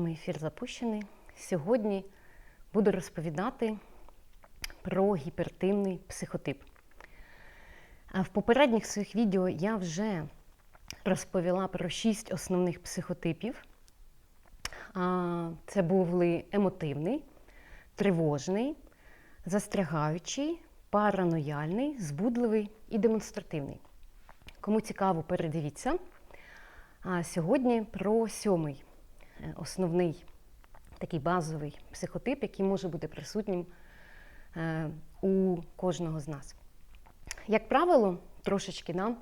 Мій ефір запущений. Сьогодні буду розповідати про гіпертимний психотип. В попередніх своїх відео я вже розповіла про шість основних психотипів. Це були емотивний, тривожний, застрягаючий, паранояльний, збудливий і демонстративний. Кому цікаво, передивіться. А сьогодні про сьомий основний такий базовий психотип, який може бути присутнім е, у кожного з нас. Як правило, трошечки да,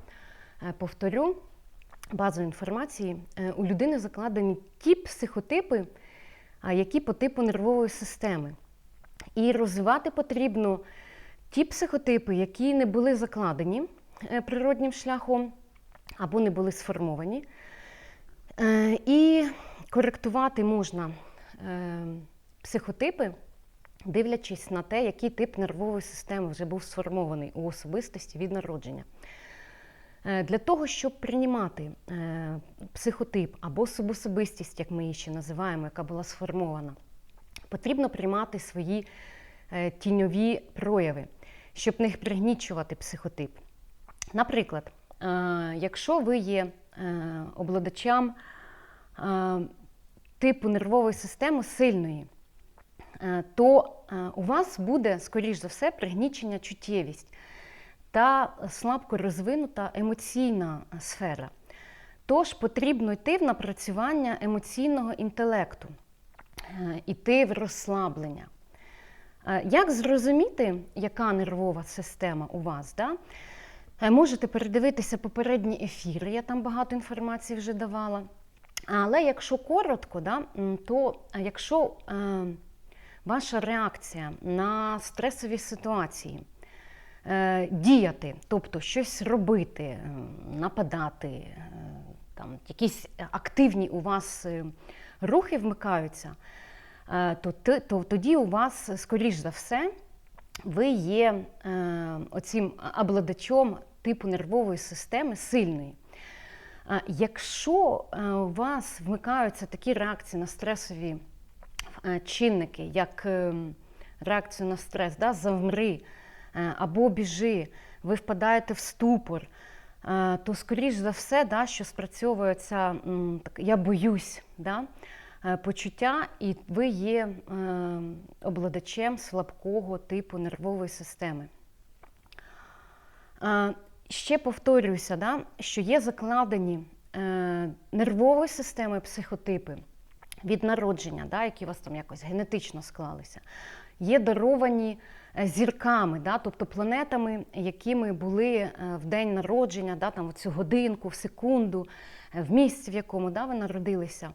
е, повторю базової інформації, е, у людини закладені ті психотипи, які по типу нервової системи. І розвивати потрібно ті психотипи, які не були закладені природнім шляхом або не були сформовані. І коректувати можна е, психотипи, дивлячись на те, який тип нервової системи вже був сформований у особистості від народження. Е, Для того, щоб приймати е, психотип або субособистість, як ми її ще називаємо, яка була сформована, потрібно приймати свої тіньові прояви, щоб не пригнічувати психотип. Наприклад, якщо ви є обладачам е, типу нервової системи сильної, е, то е, у вас буде, скоріш за все, пригнічення чуттєвість та слабко розвинута емоційна сфера. Тож потрібно йти в напрацювання емоційного інтелекту, е, йти в розслаблення. Е, Як зрозуміти, яка нервова система у вас? Да? Е, Можете передивитися попередні ефіри, я там багато інформації вже давала. Але якщо коротко, да, то е, якщо е, ваша реакція на стресові ситуації е, діяти, тобто щось робити, нападати, там, якісь активні у вас рухи вмикаються, то, то тоді у вас, скоріш за все, ви є оцим обладачом типу нервової системи сильної. Якщо е, у вас вмикаються такі реакції на стресові е, чинники, як е, реакцію на стрес, да, завмри е, або біжи, ви впадаєте в ступор, то скоріш за все, да, що спрацьовує ця я боюсь да, почуття, і ви є е, обладачем слабкого типу нервової системи. Ще повторююся, да, що є закладені е, нервової системи психотипи від народження, да, які у вас там якось генетично склалися, є даровані е, зірками, да, тобто планетами, якими були е, в день народження, да, там, в цю годинку, в секунду, е, в місці, в якому да, ви народилися.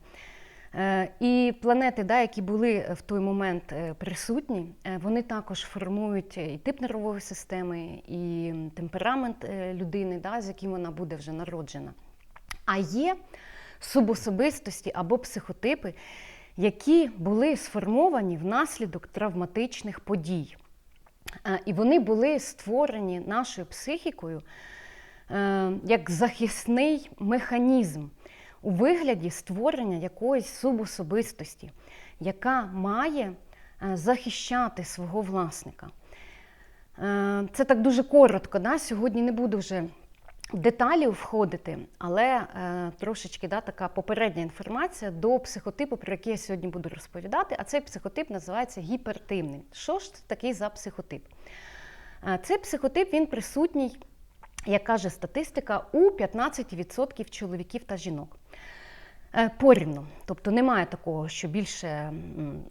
Е, І планети, да, які були в той момент е, присутні, е, вони також формують і тип нервової системи, і темперамент е, людини, да, з яким вона буде вже народжена. А є субособистості або психотипи, які були сформовані внаслідок травматичних подій. Е, І вони були створені нашою психікою е, як захисний механізм у вигляді створення якоїсь субособистості, яка має е, захищати свого власника. Е, Це так дуже коротко. Да? Сьогодні не буду вже в деталі входити, але е, трошечки да, така попередня інформація до психотипу, про який я сьогодні буду розповідати. А цей психотип називається гіпертимний. Що ж це такий за психотип? Цей психотип він присутній, як каже статистика, у 15% чоловіків та жінок. Е, Порівну, тобто немає такого, що більше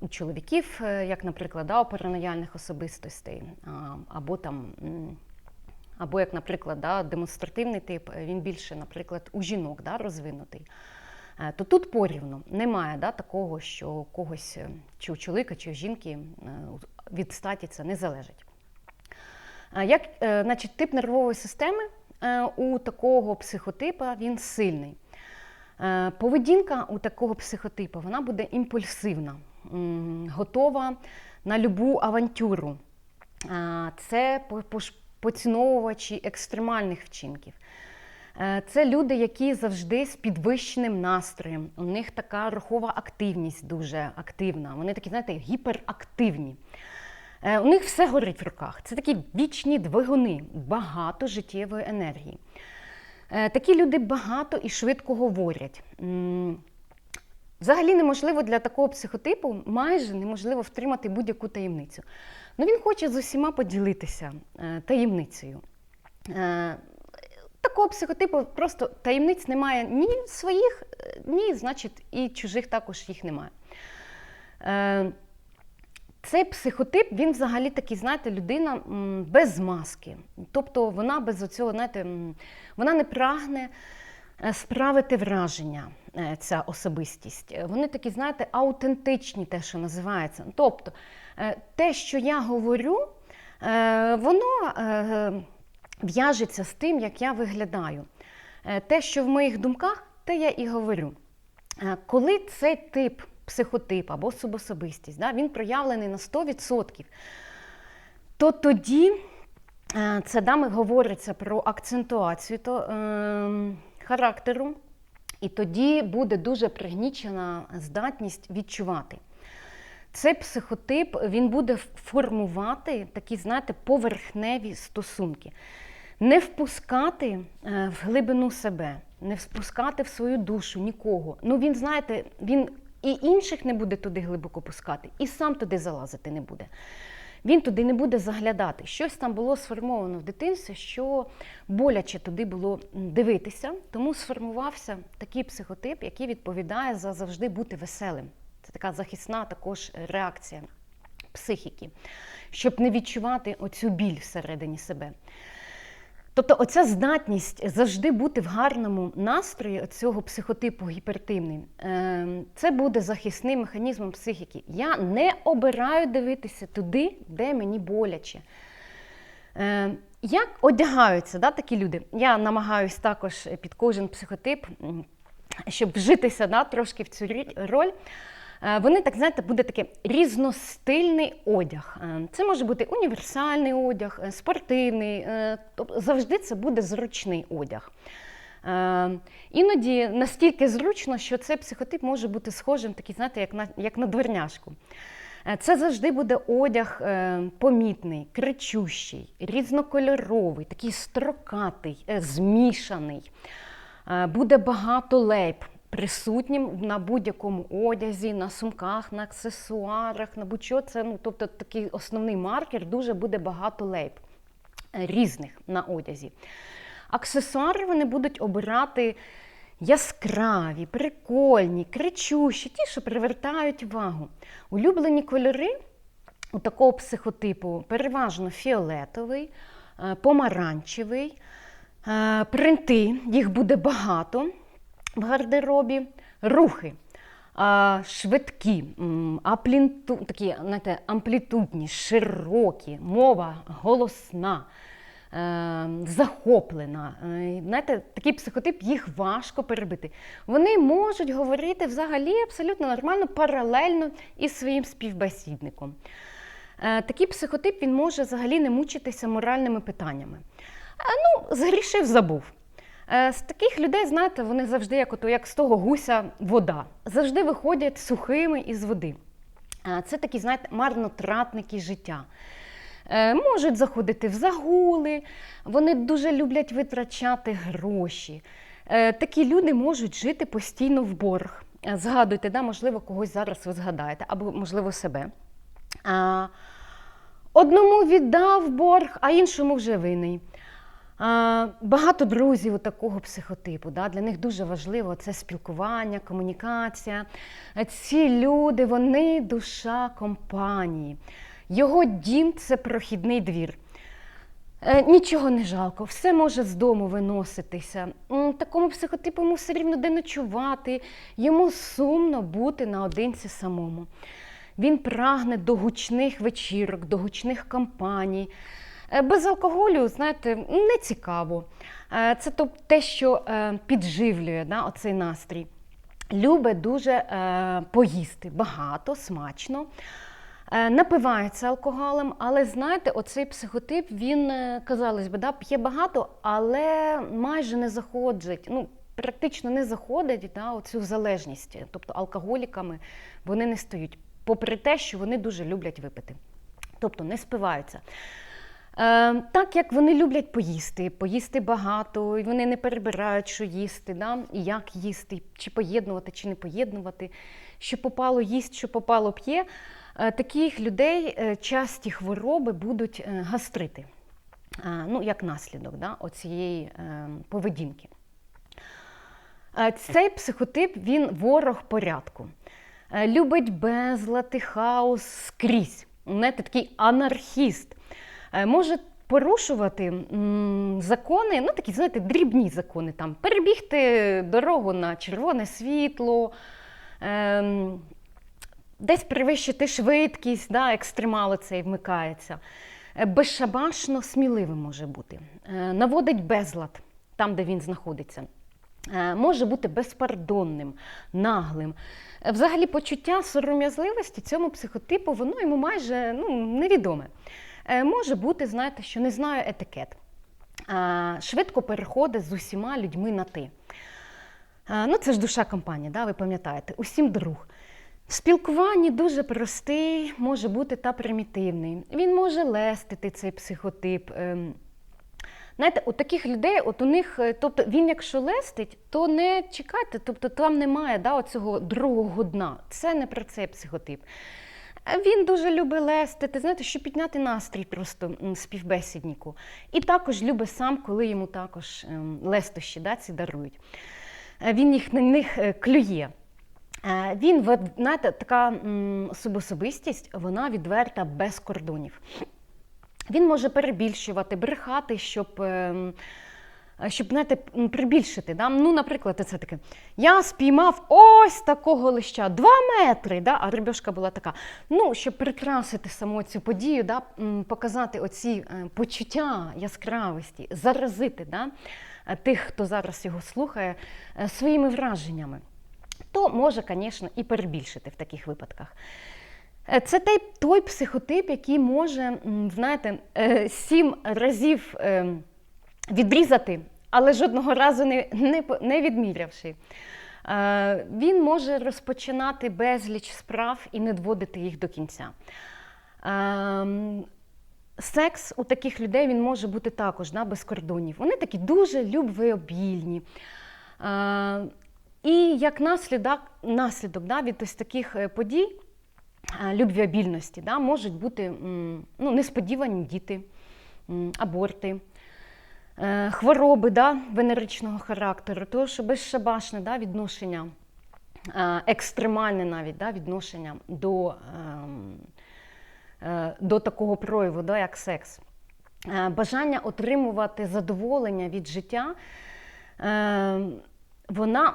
у чоловіків, е, як, наприклад, да, у паранояльних особистостей, або там, або як, наприклад, да, демонстративний тип, е, він більше, наприклад, у жінок да, розвинутий. То тут порівну немає да, такого, що у когось чи у чоловіка, чи у жінки від статі це не залежить. Як, значить, тип нервової системи у такого психотипа він сильний. Е, Поведінка у такого психотипу вона буде імпульсивна, готова на любу авантюру. Е, Це поціновувачі екстремальних вчинків. Е, Це люди, які завжди з підвищеним настроєм. У них така рухова активність дуже активна. Вони такі, знаєте, гіперактивні. У них все горить в руках. Це такі вічні двигуни, багато життєвої енергії. Е, Такі люди багато і швидко говорять. Взагалі неможливо для такого психотипу майже неможливо втримати будь-яку таємницю. Ну, він хоче з усіма поділитися е, таємницею. Е, Такого психотипу просто таємниць немає ні своїх, ні, значить, і чужих також їх немає. Цей психотип, він взагалі такий, знаєте, людина без маски. Тобто вона без оцього, знаєте, вона не прагне е, справити враження, е, ця особистість. Вони такі, знаєте, аутентичні, те, що називається. Тобто, е, те, що я говорю, воно в'яжеться з тим, як я виглядаю. Те, що в моїх думках, те я і говорю. Коли цей тип психотип або субособистість, да, він проявлений на 100%, то тоді е, це дами говориться про акцентуацію то, е, характеру, і тоді буде дуже пригнічена здатність відчувати. Цей психотип він буде формувати такі, знаєте, поверхневі стосунки. Не впускати е, в глибину себе, не впускати в свою душу нікого. Ну він, знаєте, він і інших не буде туди глибоко пускати, і сам туди залазити не буде. Він туди не буде заглядати. Щось там було сформовано в дитинстві, що боляче туди було дивитися, тому сформувався такий психотип, який відповідає за завжди бути веселим. Це така захисна також реакція психіки, щоб не відчувати оцю біль всередині себе. Тобто, оця здатність завжди бути в гарному настрої цього психотипу гіпертивний, е, це буде захисним механізмом психіки. Я не обираю дивитися туди, де мені боляче. Е, Як одягаються да, такі люди? Я намагаюся також під кожен психотип, щоб вжитися да, трошки в цю роль. Е, Вони, так знаєте, буде такий різностильний одяг. Е, Це може бути універсальний одяг, е, спортивний, тобто завжди це буде зручний одяг. Іноді настільки зручно, що цей психотип може бути схожим, такий, знаєте, як на, як на дворняшку. Е, Це завжди буде одяг помітний, кричущий, різнокольоровий, такий строкатий, змішаний. Буде багато лейб присутнім на будь-якому одязі, на сумках, на аксесуарах, на будь-що. Це, ну, тобто такий основний маркер, дуже буде багато лейб е, різних на одязі. Аксесуари вони будуть обирати яскраві, прикольні, кричущі, ті, що привертають увагу. Улюблені кольори у такого психотипу переважно фіолетовий, е, помаранчевий, е, принти, їх буде багато в гардеробі, рухи. Швидкі, аплінту, такі знаєте, амплітудні, широкі, мова голосна, е, захоплена. Е, Знаєте, такий психотип їх важко перебити. Вони можуть говорити взагалі абсолютно нормально, паралельно із своїм співбесідником. Е, Такий психотип він може взагалі не мучитися моральними питаннями. Ну, згрішив, забув. Е, З таких людей, знаєте, вони завжди, як, ото, як з того гуся вода, завжди виходять сухими із води. Е, Це такі, знаєте, марнотратники життя. Е, Можуть заходити в загули, вони дуже люблять витрачати гроші. Такі люди можуть жити постійно в борг. Згадуйте, да, можливо, когось зараз ви згадаєте, або, можливо, себе. Одному віддав борг, а іншому вже винний. Багато друзів у такого психотипу. Да? Для них дуже важливо це спілкування, комунікація. Ці люди, вони душа компанії. Його дім це прохідний двір. Е, Нічого не жалко, все може з дому виноситися. Такому психотипу йому все рівно де ночувати, йому сумно бути наодинці самому. Він прагне до гучних вечірок, до гучних кампаній. Е, Без алкоголю, знаєте, не цікаво. Е, Це те, що е, підживлює да, оцей настрій. Любить дуже поїсти багато, смачно. Напивається алкоголем, але знаєте, оцей психотип, він, казалось би, да, п'є багато, але майже не заходить. Ну, практично не заходить да, оцю залежність. Тобто алкоголіками вони не стають, попри те, що вони дуже люблять випити. Тобто не спиваються. Е, так як вони люблять поїсти, поїсти багато, і вони не перебирають, що їсти, да? і як їсти, чи поєднувати, чи не поєднувати, що попало їсть, що попало п'є. Е, таких людей е, часті хвороби будуть гастрити, ну, як наслідок да? оцієї поведінки. Цей психотип він ворог порядку. Любить безлад і хаос скрізь. Знаєте, такий анархіст. Е, Може порушувати закони, ну такі, знаєте, дрібні закони, там, перебігти дорогу на червоне світло, ем, десь перевищити швидкість, да, екстремал цей вмикається. Е, Безшабашно сміливим може бути. Е, Наводить безлад там, де він знаходиться. Може бути безпардонним, наглим. Взагалі, почуття сором'язливості цьому психотипу, воно йому майже ну, невідоме. Е, Може бути, знаєте, що не знаю етикет. Швидко переходить з усіма людьми на ти. Ну, це ж душа компанії, да, ви пам'ятаєте, усім друг. В спілкуванні дуже простий, може бути та примітивний. Він може лестити цей психотип. ем, Знаєте, у таких людей, от у них, е, тобто він, якщо лестить, то не чекайте, тобто там немає да, оцього другого дна. Це не про цей психотип. Він дуже любить лестити, знаєте, щоб підняти настрій просто співбесіднику. І також любить сам, коли йому також ем, лестощі да, ці дарують. Е, Він їх на них е, клює. Е, Він, знаєте, така особистість, вона відверта без кордонів. Він може перебільшувати, брехати, щоб, ем, щоб знаєте, прибільшити. Да? Ну, наприклад, це таке. Я спіймав ось такого лища, два метри, да? а рибешка була така. Ну, щоб прикрасити саму цю подію, да? показати оці е, почуття яскравості, заразити да? е, тих, хто зараз його слухає, е, своїми враженнями. То може, звісно, і перебільшити в таких випадках. Е, Це той, той психотип, який може, знаєте, е, сім разів е, відрізати, але жодного разу не, не, не відмірявши. Е, Він може розпочинати безліч справ і не доводити їх до кінця. Ем, Секс у таких людей він може бути також да, без кордонів. Вони такі дуже любвеобільні. Е, І як наслідок, наслідок да, від ось таких е, подій, е, любвеобільності, да, можуть бути ну, несподівані діти, аборти, е, хвороби да, венеричного характеру, тому що безшабашне да, відношення, е, екстремальне навіть да, відношення до, ем, е, до такого прояву, да, як секс. Е, Бажання отримувати задоволення від життя, е, вона,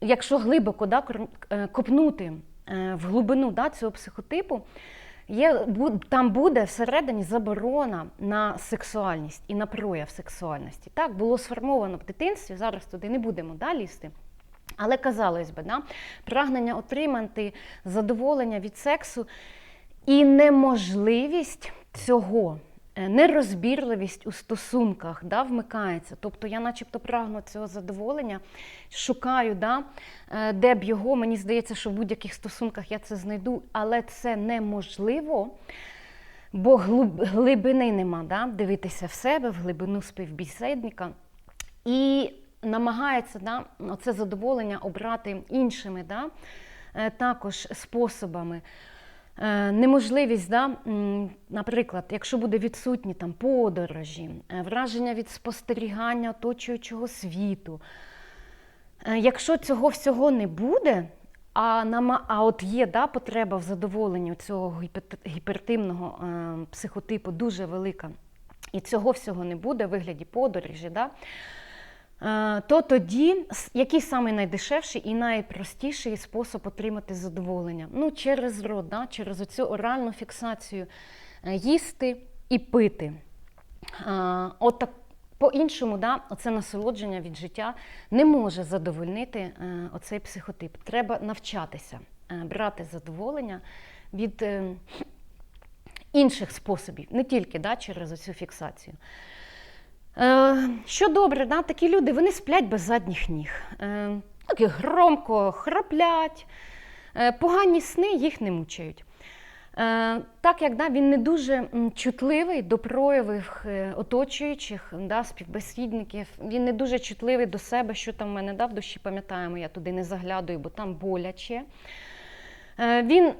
якщо глибоко да, е, копнути е, в глибину да, цього психотипу, є, там буде всередині заборона на сексуальність і на прояв сексуальності. Так, було сформовано в дитинстві, зараз туди не будемо да, лізти. Але казалось би, да, прагнення отримати задоволення від сексу і неможливість цього, нерозбірливість у стосунках да, вмикається. Тобто я начебто прагну цього задоволення, шукаю, да, е, де б його, мені здається, що в будь-яких стосунках я це знайду, але це неможливо. Бо глибини нема, да? дивитися в себе, в глибину співбесідника. І намагається да, це задоволення обрати іншими да, е, також способами. Е, Неможливість, да, наприклад, якщо буде відсутні там подорожі, е, враження від спостерігання оточуючого світу. Е, Якщо цього всього не буде, а, нама, а от є да, потреба в задоволенні цього гіпертимного психотипу дуже велика, і цього всього не буде в вигляді подорожі, да, то тоді який самий найдешевший і найпростіший спосіб отримати задоволення? Ну, через рот, да, через оцю оральну фіксацію е, їсти і пити. А, От по-іншому, да, оце насолодження від життя не може задовольнити е, оцей психотип. Треба навчатися е, брати задоволення від е, інших способів, не тільки да, через цю фіксацію. Е, що добре, да, такі люди вони сплять без задніх ніг. Е, так громко храплять, е, погані сни їх не мучають. Так як да, він не дуже чутливий до проявів оточуючих да, співбесідників, він не дуже чутливий до себе, що там в мене да, в душі пам'ятаємо, я туди не заглядаю, бо там боляче. Е, Він,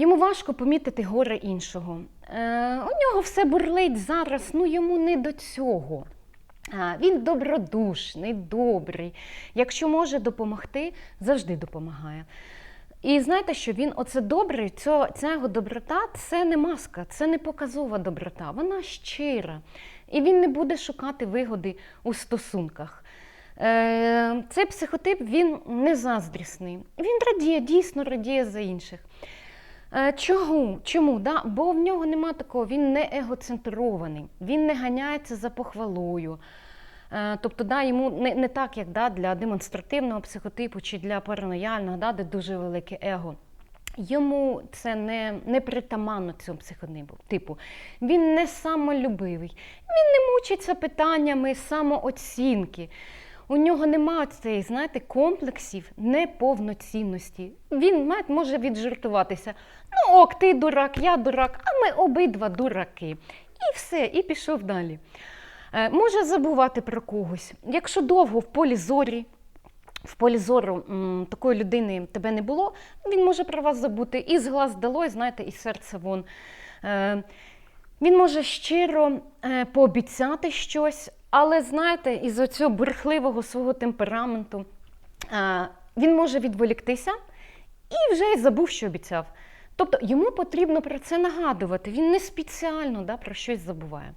йому важко помітити горе іншого. Е, У нього все бурлить зараз, ну йому не до цього. Він добродушний, добрий. Якщо може допомогти, завжди допомагає. І знаєте, що він оце добрий, ця, його доброта це не маска, це не показова доброта, вона щира. І він не буде шукати вигоди у стосунках. Е, цей психотип він не заздрісний. Він радіє, дійсно радіє за інших. Е, Чому? Чому? Да? Бо в нього нема такого, він не егоцентрований, він не ганяється за похвалою. Е, Тобто, да, йому не, не так, як да, для демонстративного психотипу чи для паранояльного, да, де дуже велике его. Йому це не, не притаманно цьому психотипу. Типу, він не самолюбивий, він не мучиться питаннями самооцінки. У нього немає цієї, знаєте, комплексів неповноцінності. Він може віджартуватися. Ну ок, ти дурак, я дурак, а ми обидва дураки. І все, і пішов далі. Е, Може забувати про когось. Якщо довго в полі зорі, в полі зору м, такої людини тебе не було, він може про вас забути і з глаз долой, знаєте, і серце вон. Е, Він може щиро е, пообіцяти щось, але знаєте, із цього бурхливого свого темпераменту е, він може відволіктися і вже й забув, що обіцяв. Тобто йому потрібно про це нагадувати. Він не спеціально да, про щось забуває.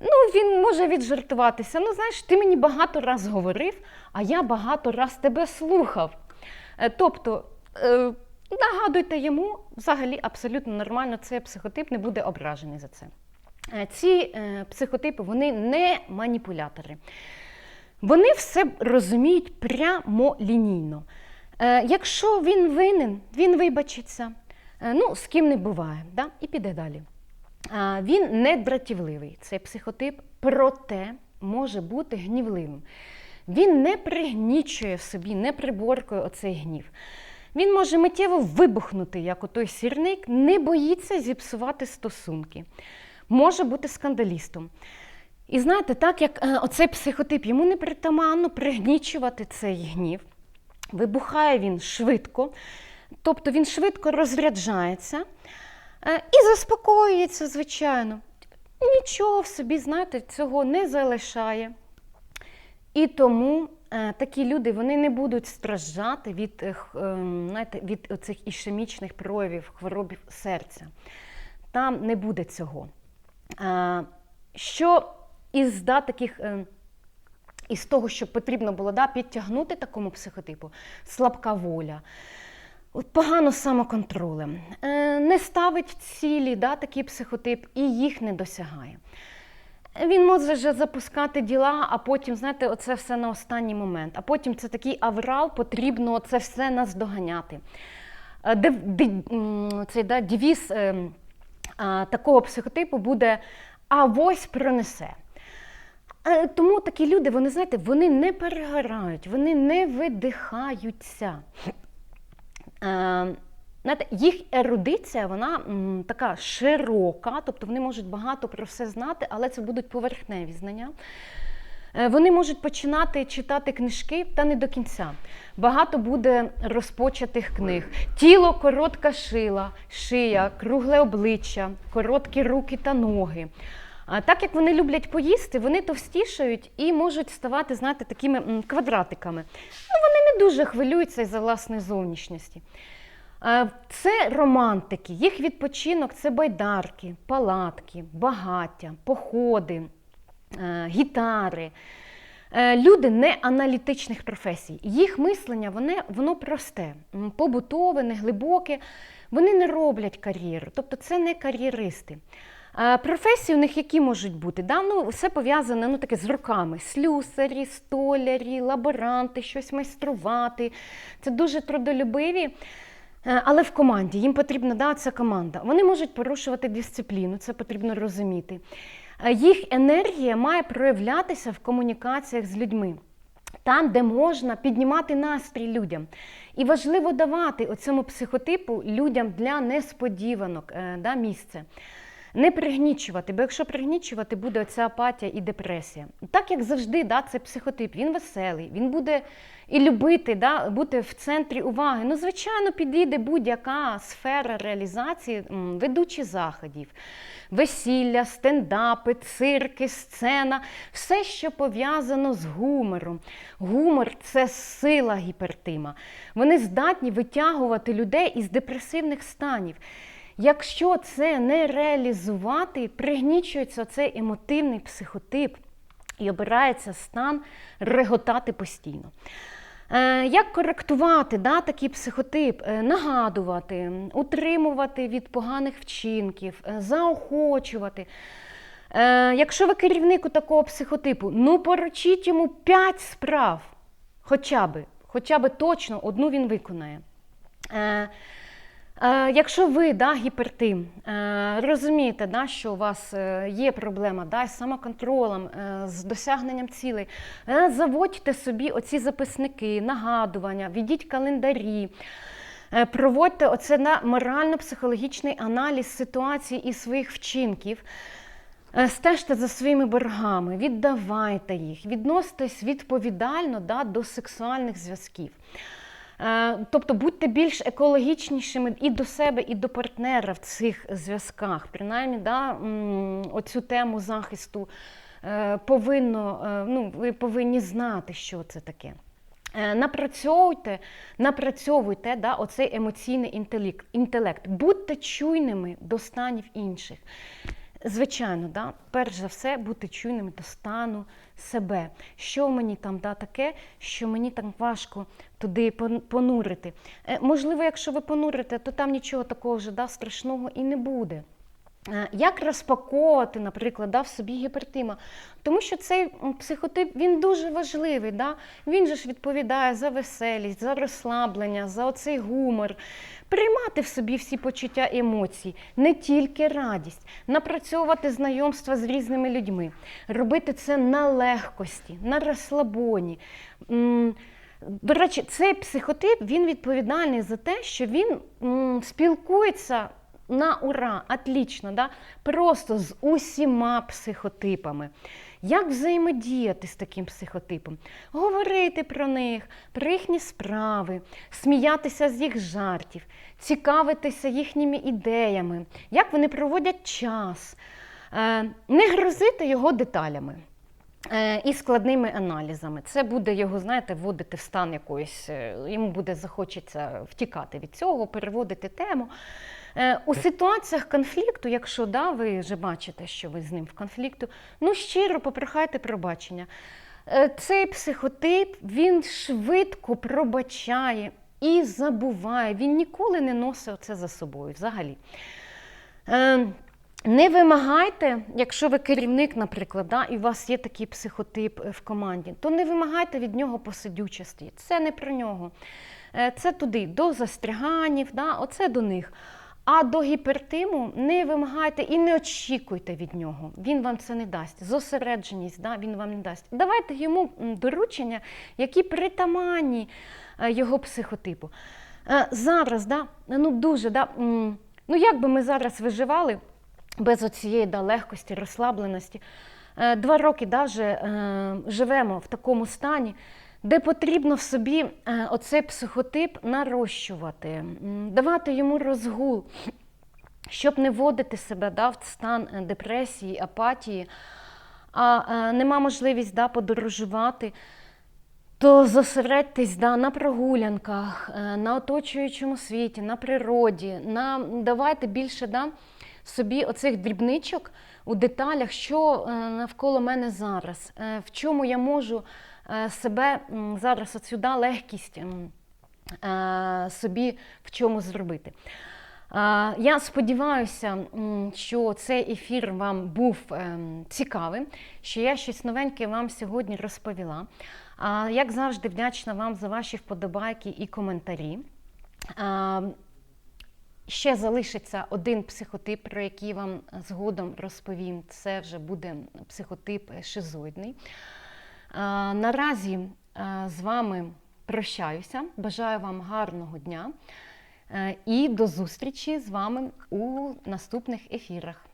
Ну, він може віджартуватися. Ну, знаєш, ти мені багато раз говорив, а я багато раз тебе слухав. Е, Тобто, е, нагадуйте йому, взагалі абсолютно нормально, цей психотип не буде ображений за це. Е, Ці е, психотипи вони не маніпулятори. Вони все розуміють прямо лінійно. Е, Якщо він винен, він вибачиться. Ну, з ким не буває, да? і піде далі. Він не дратівливий, цей психотип, проте може бути гнівливим. Він не пригнічує в собі, не приборкує оцей гнів. Він може миттєво вибухнути, як отой сірник, не боїться зіпсувати стосунки, може бути скандалістом. І знаєте, так як е, оцей психотип йому не притаманно пригнічувати цей гнів, вибухає він швидко, тобто він швидко розряджається. Е, І заспокоюється, звичайно. Нічого в собі, знаєте, цього не залишає. І тому е, такі люди вони не будуть страждати від, знаєте, від цих ішемічних проявів хвороб серця. Там не буде цього. Що із да, таких. е, із того, що потрібно було да, підтягнути такому психотипу, слабка воля, От Погано самоконтролем, е, не ставить цілі, да, такий психотип, і їх не досягає. Він може вже запускати діла, а потім, знаєте, оце все на останній момент. А потім це такий аврал, потрібно це все наздоганяти. Е, ди- м, цей да, девіз е, а, такого психотипу буде авось пронесе. Е, Тому такі люди, вони знаєте, вони не перегорають, вони не видихаються. Е, Знаєте, їх ерудиція, вона така широка, тобто вони можуть багато про все знати, але це будуть поверхневі знання. Е, Вони можуть починати читати книжки та не до кінця. Багато буде розпочатих книг. Тіло коротка шила, шия, кругле обличчя, короткі руки та ноги. А так як вони люблять поїсти, вони товстішають і можуть ставати, знаєте, такими квадратиками. Ну, вони не дуже хвилюються за власної зовнішності. Е, Це романтики, їх відпочинок це байдарки, палатки, багаття, походи, гітари. Е, Люди не аналітичних професій. Їх мислення воно, воно просте, побутове, неглибоке. Вони не роблять кар'єру, тобто це не кар'єристи. Е, Професії у них які можуть бути? Да? Ну, все пов'язане ну, таке з руками: слюсарі, столярі, лаборанти, щось майструвати. Це дуже трудолюбиві. Е, Але в команді їм потрібна да, ця команда. Вони можуть порушувати дисципліну, це потрібно розуміти. Е, Їх енергія має проявлятися в комунікаціях з людьми, там, де можна піднімати настрій людям. І важливо давати оцьому психотипу людям для несподіванок е, да, місце. Не пригнічувати, бо якщо пригнічувати, буде оця апатія і депресія. Так як завжди, да, це психотип, він веселий, він буде і любити, да, бути в центрі уваги. Ну, звичайно, підійде будь-яка сфера реалізації ведучі заходів, весілля, стендапи, цирки, сцена, все, що пов'язано з гумором. Гумор це сила гіпертима. Вони здатні витягувати людей із депресивних станів. Якщо це не реалізувати, пригнічується цей емотивний психотип і обирається стан реготати постійно. Е, Як коректувати да, такий психотип? Е, Нагадувати, утримувати від поганих вчинків, е, заохочувати. Якщо ви керівник у такого психотипу, ну поручіть йому 5 справ, хоча би, хоча би точно одну він виконає. Е, Якщо ви да, гіпертим, е, розумієте, да, що у вас е, є проблема да, з самоконтролем, з досягненням цілей, заводьте собі оці записники, нагадування, ведіть календарі. Проводьте оце на морально-психологічний аналіз ситуації і своїх вчинків. Стежте за своїми боргами, віддавайте їх, відноситесь відповідально да, до сексуальних зв'язків. Е, Тобто будьте більш екологічнішими і до себе, і до партнера в цих зв'язках. Принаймні, да, оцю тему захисту е, повинно, е, ну, ви повинні знати, що це таке. Напрацьовуйте, напрацьовуйте да, оцей емоційний інтелект, інтелект. Будьте чуйними до станів інших. Звичайно, да, перш за все, бути чуйним до стану себе. Що мені там да, таке, що мені там важко туди понурити. Е, можливо, якщо ви понурите, то там нічого такого вже да, страшного і не буде. Е, Як розпаковувати, наприклад, да, в собі гіпертима? Тому що цей психотип він дуже важливий. Да? Він же ж відповідає за веселість, за розслаблення, за оцей гумор. Приймати в собі всі почуття і емоції, не тільки радість, напрацьовувати знайомства з різними людьми, робити це на легкості, на розслабоні. До речі, цей психотип він відповідальний за те, що він спілкується на ура, отлично, да? просто з усіма психотипами. Як взаємодіяти з таким психотипом? Говорити про них, про їхні справи, сміятися з їх жартів, цікавитися їхніми ідеями, як вони проводять час, Е, не грозити його деталями. Е, І складними аналізами. Це буде його, знаєте, вводити в стан якоїсь, е, йому буде захочеться втікати від цього, переводити тему. Е, У ситуаціях конфлікту, якщо да, ви вже бачите, що ви з ним в конфлікту, ну щиро попрохайте пробачення. Е, Цей психотип він швидко пробачає і забуває. Він ніколи не носить це за собою взагалі. Е, не вимагайте, якщо ви керівник, наприклад, да, і у вас є такий психотип в команді, то не вимагайте від нього посидючості. Це не про нього. Це туди, до застряганів, да, оце до них. А до гіпертиму не вимагайте і не очікуйте від нього. Він вам це не дасть. Зосередженість да, він вам не дасть. Давайте йому доручення, які притаманні е, його психотипу. Е, Зараз, да, ну дуже, да, ну як би ми зараз виживали без оцієї да, легкості, розслабленості. Е, Два роки да, вже живемо в такому стані, де потрібно в собі е, оцей психотип нарощувати, давати йому розгул, щоб не вводити себе да, в стан е, депресії, апатії, а е, нема можливість да, подорожувати. То зосередьтесь да, на прогулянках, на оточуючому світі, на природі, на давайте більше да, собі оцих дрібничок у деталях, що навколо мене зараз, в чому я можу себе зараз оцю да, легкість е, собі в чому зробити. Я сподіваюся, що цей ефір вам був цікавим, що я щось новеньке вам сьогодні розповіла. Як завжди, вдячна вам за ваші вподобайки і коментарі. Ще залишиться один психотип, про який вам згодом розповім. Це вже буде психотип шизоїдний. Наразі з вами прощаюся. Бажаю вам гарного дня е, і до зустрічі з вами у наступних ефірах.